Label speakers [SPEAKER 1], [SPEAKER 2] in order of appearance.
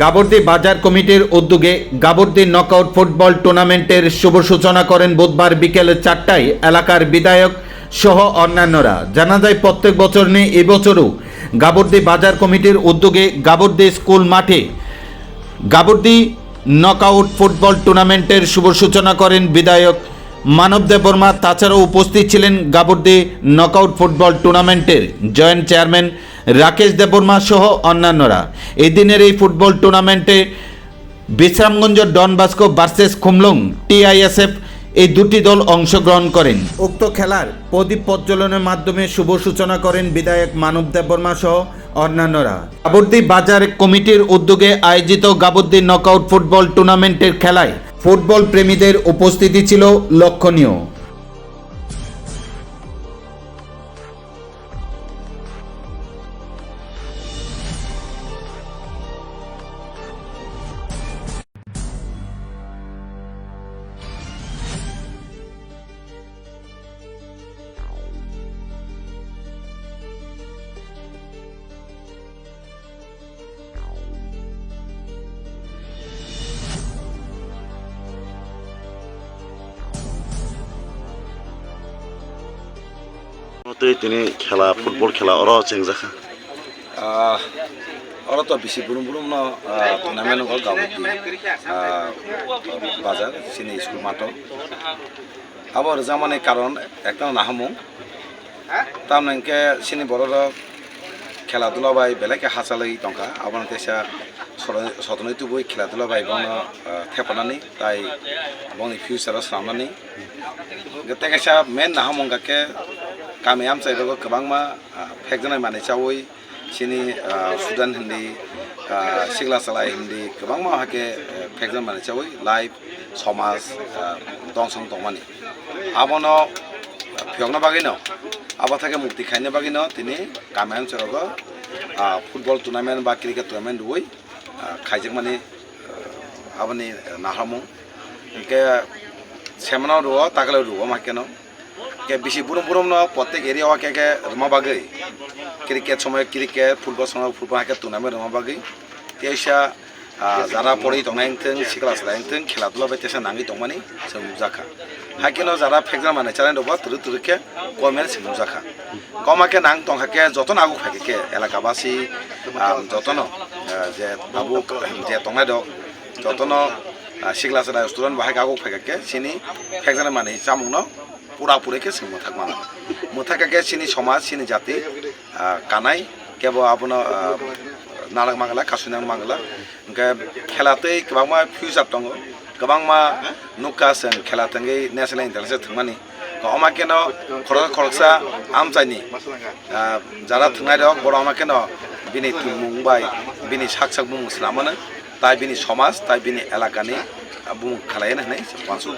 [SPEAKER 1] গাবর্দি বাজার কমিটির উদ্যোগে গাবর্দি নকআউট ফুটবল টুর্নামেন্টের শুভ সূচনা করেন বুধবার বিকেল চারটায় এলাকার বিধায়ক সহ অন্যান্যরা। জানা যায়, প্রত্যেক বছর নিয়ে এবছরও গাবর্দি বাজার কমিটির উদ্যোগে গাবর্দি স্কুল মাঠে গাবর্দি নকআউট ফুটবল টুর্নামেন্টের শুভ সূচনা করেন বিধায়ক মানব দেববর্মা তাছাড়াও উপস্থিত ছিলেন গাবর্দি নকআউট ফুটবল টুর্নামেন্টের জয়েন্ট চেয়ারম্যান রাকেশ দেববর্মা সহ অন্যান্যরা। এদিনের এই ফুটবল টুর্নামেন্টে Bishramganj Don Bosco versus Khumlung TISF এই দুটি দল অংশগ্রহণ করেন। উক্ত খেলার প্রদীপ প্রজ্বলনের মাধ্যমে শুভ সূচনা করেন বিধায়ক মানব দেববর্মা সহ অন্যান্যরা। গাবর্দি বাজার কমিটির উদ্যোগে আয়োজিত গাবর্দি নকআউট ফুটবল টুর্নামেন্টের খেলায় ফুটবল প্রেমীদের উপস্থিতি ছিল লক্ষণীয়।
[SPEAKER 2] মতোই তিনি খেলা, ফুটবল খেলা অর
[SPEAKER 3] চেং জাখা অর তো বেশি বুলুম বুলুম ন টুর্নামেন্ট হল গাঁও বাজার সিনি স্কুল, মাঠ আবার জামানে কারণ, একটা নাহামু তার নাকি সিনি বড়র খেলাধুলা বাই বেলেগে হাসালাই টঙ্কা। আবার তেসা সদনৈতো বই খেলাধুলা বাই বন থেপনানি তাই বন ফিউচারাव साननानै তেকেসা মেন নাহামুঙ্গাকে हामंगाके गामि आमचाइदाबो गोबांमा फेक जानाय माने चावै सिनि सुदान हिन्दी सिग्ला सालाय हिन्दी गोबांमा हाके फेक जानाय माने चावै लाइफ समाज दंसं दंमानि आबनो फियंना बागैनो आबा थाके मुक्ति खाइनो बागैनो तिनि गामि आमचाइदाबो फुटबल टुर्नामेन्ट बा क्रिकेट टुर्नामेन्ट दुवै खाइजों माने आबनि नाहामं इनके সেমনাও রুয়া তাকলে রুয়া Maken ke bisi burum burum no potek area wa ke ke rama bagai cricket সময় ক্রিকেট, ফুটবল সময় ফুটবল হাকে টুর্নামেন্ট রমা বাগি তেসা যারা পড়ি টংনাইনথং সিক্লাস লাইনথং খেলাধুলা বাই তেসা নাঙ্গি টংমানি जों जाखा হাকিনো যারা ফেকজা মানে চালাই দবা তুরু তুরুকে কমের সিনু জাখা কমাকে নাং টং হাকে যতন আগু ফাকিকে এলাকাবাসী যতন যে বাবু, যে টংনাই দক যতন সিক্লাস স্টুডেন্ট বাহাকে আগু ফাকিকে সিনি ফেকজা মানে চামুনো পুরা पुरापुरैकै छ मथाक माना मथाकाकै চিনি সমাজ, চিনি জাতি কানাই কেব আপনার নারাক মাংলা কাশুন মাংলা খেলাতেই গবাং মা ফিউচার দङ গবাং মা নুকা নুকাসং খেলাতঙ্গে ন্যাশনাল ইন্টারেস্ট থাকি অমা কেন খরচ, খরচা আমচাইনি যারা থাকাই দক বড় অমা কেন বিনি মাই বিনি সাক সাক বুমুং সামানো তাই বিনি সমাজ, তাই বিনি এলাকানি বুমুং খালাইন হনাই পাঁচু।